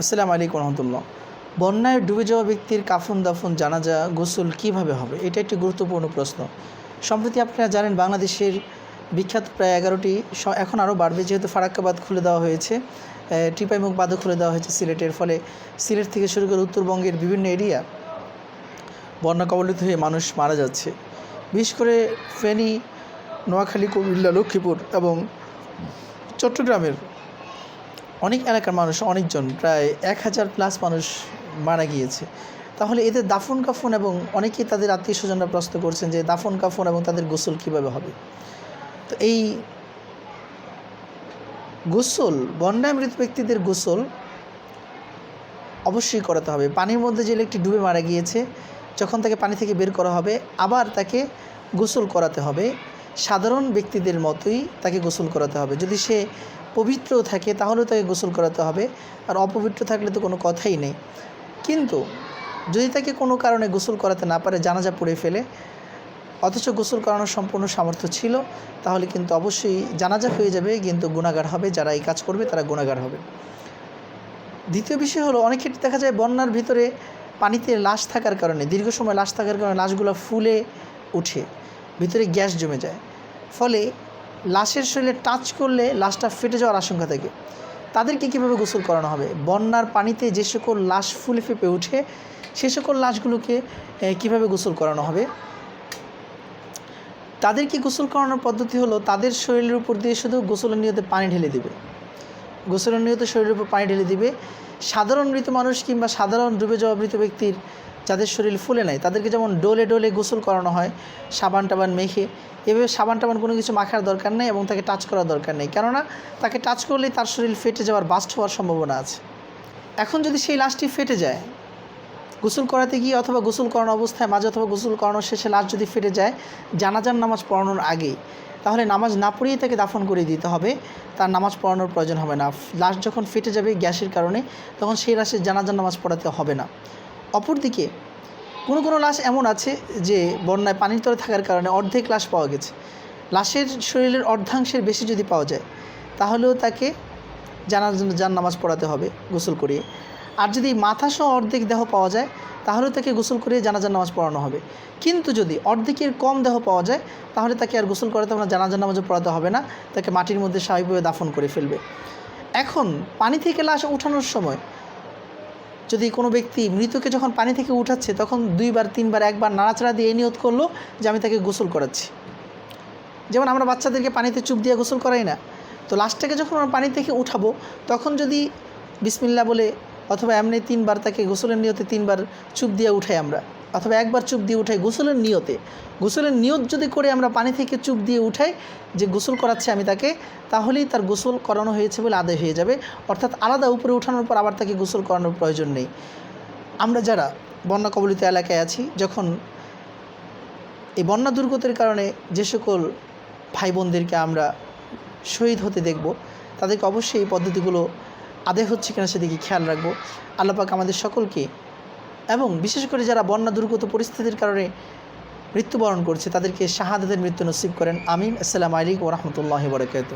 আসসালামু আলাইকুম রহমতুল্লাহ। বন্যায় ডুবে যাওয়া ব্যক্তির কাফন দাফন জানাজা গোসল কীভাবে হবে? এটা একটি গুরুত্বপূর্ণ প্রশ্ন। সম্প্রতি আপনারা জানেন বাংলাদেশের বিখ্যাত প্রায় এগারোটি এখন আরও বাড়বে যেহেতু ফারাক্কাবাদ খুলে দেওয়া হয়েছে। টিপাইমুখ বাদও খুলে দেওয়া হয়েছে সিলেটের ফলে। সিলেট থেকে শুরু করে উত্তরবঙ্গের বিভিন্ন এরিয়া বন্যা কবলিত হয়ে মানুষ মারা যাচ্ছে। বিশেষ করে ফেনী, নোয়াখালী, কুমিল্লা, লক্ষ্মীপুর এবং চট্টগ্রামের অনেক এলাকার মানুষ, অনেকজন, প্রায় এক হাজার প্লাস মানুষ মারা গিয়েছে। তাহলে এদের দাফন কাফন এবং অনেকেই তাদের আত্মীয় স্বজনরা প্রশ্ন করছেন যে দাফন কাফন এবং তাদের গোসল কীভাবে হবে? তো এই গোসল বন্যায় মৃত ব্যক্তিদের গোসল অবশ্যই করাতে হবে। পানির মধ্যে যে একটি ডুবে মারা গিয়েছে, যখন তাকে পানি থেকে বের করা হবে, আবার তাকে গোসল করাতে হবে। সাধারণ ব্যক্তিদের মতোই তাকে গোসল করাতে হবে। যদি সে পবিত্র থাকে, তাহলেও তাকে গোসল করাতে হবে। আর অপবিত্র থাকলে তো কোনো কথাই নেই। কিন্তু যদি তাকে কোনো কারণে গোসল করাতে না পারে, জানাজা পড়ে ফেলে, অথচ গোসল করানোর সম্পূর্ণ সামর্থ্য ছিল, তাহলে কিন্তু অবশ্যই জানাজা হয়ে যাবে, কিন্তু গুণাগার হবে, যারা এই কাজ করবে, তারা গুণাগার হবে। দ্বিতীয় বিষয় হলো, অনেক ক্ষেত্রে দেখা যায় বন্যার ভিতরে পানিতে লাশ থাকার কারণে, দীর্ঘ সময় লাশ থাকার কারণে লাশগুলো ফুলে উঠে, ভিতরে গ্যাস জমে যায়। ফলে লাশের শরীরে টাচ করলে লাশটা ফেটে যাওয়ার আশঙ্কা থাকে। তাদেরকে কীভাবে গোসল করানো হবে? বন্যার পানিতে যে সকল লাশ ফুলে ফেপে উঠে সে সকল লাশগুলোকে কীভাবে গোসল করানো হবে? তাদেরকে গোসল করানোর পদ্ধতি হলো, তাদের শরীরের উপর দিয়ে শুধু গোসলের নিয়তে পানি ঢেলে দিবে। গোসলের নিয়তে শরীরের উপর পানি ঢেলে দিবে। সাধারণ মৃত মানুষ কিংবা সাধারণ ডুবে যাওয়া মৃত ব্যক্তির যাদের শরীর ফুলে নাই, তাদেরকে যেমন ডোলে ডোলে গোসল করানো হয়, সাবান টাবান মেখে, এভাবে সাবান টাবান কোনো কিছু মাখার দরকার নেই এবং তাকে টাচ করার দরকার নেই। কেননা তাকে টাচ করলেই তার শরীর ফেটে যাওয়ার বাস্ট হওয়ার সম্ভাবনা আছে। এখন যদি সেই লাশটি ফেটে যায়, গোসল করাতে গিয়ে অথবা গোসল করানো অবস্থায়, মাঝে অথবা গোসল করানোর শেষে লাশ যদি ফেটে যায়, জানাজার নামাজ পড়ানোর আগেই, তাহলে নামাজ না পড়িয়ে তাকে দাফন করে দিতে হবে। তার নামাজ পড়ানোর প্রয়োজন হবে না। লাশ যখন ফেটে যাবে গ্যাসের কারণে, তখন সেই লাশের জানাজার নামাজ পড়াতে হবে না। অপরদিকে কোনো কোনো লাশ এমন আছে যে বন্যায় পানির তলে থাকার কারণে অর্ধেক লাশ পাওয়া গেছে। লাশের শরীরের অর্ধাংশের বেশি যদি পাওয়া যায়, তাহলেও তাকে জানার জন্য যান নামাজ পড়াতে হবে, গোসল করিয়ে। আর যদি মাথাসহ অর্ধেক দেহ পাওয়া যায়, তাহলেও তাকে গোসল করিয়ে জানাজার নামাজ পড়ানো হবে। কিন্তু যদি অর্ধেকের কম দেহ পাওয়া যায়, তাহলে তাকে আর গোসল করাতে হবে না জানাজার নামাজও পড়াতে হবে না, তাকে মাটির মধ্যে স্বাভাবিকভাবে দাফন করে ফেলবে। এখন পানি থেকে লাশ উঠানোর সময় যদি কোনো ব্যক্তি মৃতকে যখন পানি থেকে উঠাচ্ছে, তখন দুইবার, তিনবার, একবার নাড়াচাড়া দিয়ে নিয়ত করল যে আমি তাকে গোসল করাচ্ছি। যেমন আমরা বাচ্চাদেরকে পানিতে চুপ দিয়ে গোসল করাই না, তো লাস্টটাকে যখন আমরা পানি থেকে উঠাবো, তখন যদি বিসমিল্লা বলে, অথবা এমনি তিনবার তাকে গোসলের নিয়তে তিনবার চুপ দিয়ে উঠাই আমরা। অথবা একবার চুপ দিয়ে উঠাই গোসলের নিয়তে। গোসলের নিয়ত যদি করে আমরা পানি থেকে চুপ দিয়ে উঠাই যে গোসল করাচ্ছি আমি তাকে, তাহলেই তার গোসল করানো হয়েছে বলে আদায় হয়ে যাবে। অর্থাৎ আলাদা উপরে উঠানোর পর আবার তাকে গোসল করানোর প্রয়োজন নেই। আমরা যারা বন্যা কবলিত এলাকায় আছি, যখন এই বন্যা দুর্গতের কারণে যে সকল ভাই বোনদেরকে আমরা শহীদ হতে দেখব, তাদেরকে অবশ্যই এই পদ্ধতিগুলো আদায় হচ্ছে কিনা সেদিকে খেয়াল রাখব। আল্লাপাক আমাদের সকলকে এবং বিশেষ করে যারা বন্যা দুর্গত পরিস্থিতির কারণে মৃত্যুবরণ করছে, তাদেরকে শাহাদাতের মৃত্যু নসিব করেন। আমিন। আসসালামু আলাইকুম রহমতুল্লাহ বরকাত